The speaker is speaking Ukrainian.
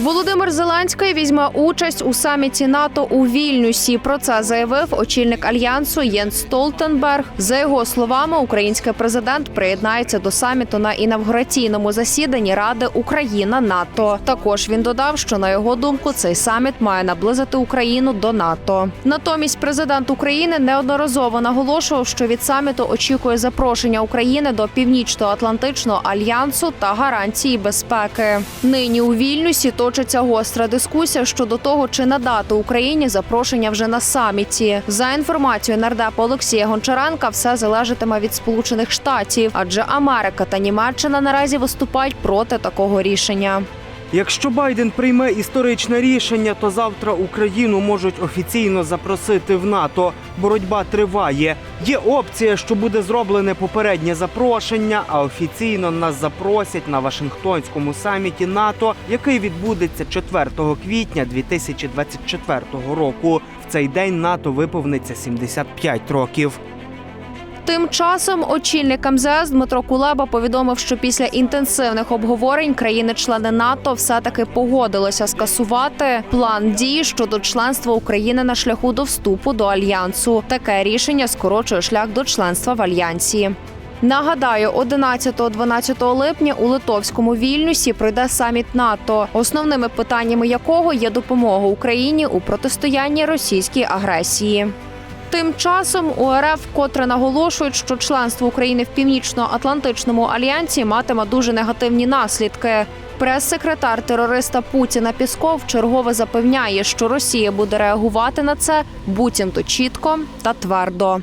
Володимир Зеленський візьме участь у саміті НАТО у Вільнюсі. Про це заявив очільник альянсу Єнс Столтенберг. За його словами, український президент приєднається до саміту на інавгураційному засіданні Ради Україна НАТО. Також він додав, що на його думку цей саміт має наблизити Україну до НАТО. Натомість президент України неодноразово наголошував, що від саміту очікує запрошення України до Північно-Атлантичного альянсу та гарантії безпеки. Нині у Вільнюсі точиться гостра дискусія щодо того, чи надати Україні запрошення вже на саміті. За інформацією нардепа Олексія Гончаренка, все залежатиме від Сполучених Штатів, адже Америка та Німеччина наразі виступають проти такого рішення. Якщо Байден прийме історичне рішення, то завтра Україну можуть офіційно запросити в НАТО. Боротьба триває. Є опція, що буде зроблене попереднє запрошення, а офіційно нас запросять на Вашингтонському саміті НАТО, який відбудеться 4 квітня 2024 року. В цей день НАТО виповниться 75 років. Тим часом очільник МЗС Дмитро Кулеба повідомив, що після інтенсивних обговорень країни-члени НАТО все-таки погодилися скасувати план дій щодо членства України на шляху до вступу до альянсу. Таке рішення скорочує шлях до членства в альянсі. Нагадаю, 11-12 липня у литовському вільнюсі пройде саміт НАТО, основними питаннями якого є допомога Україні у протистоянні російській агресії. Тим часом у РФ вкотре наголошують, що членство України в Північно-Атлантичному альянсі матиме дуже негативні наслідки. Прес-секретар терориста Путіна Пісков чергове запевняє, що Росія буде реагувати на це буцімто чітко та твердо.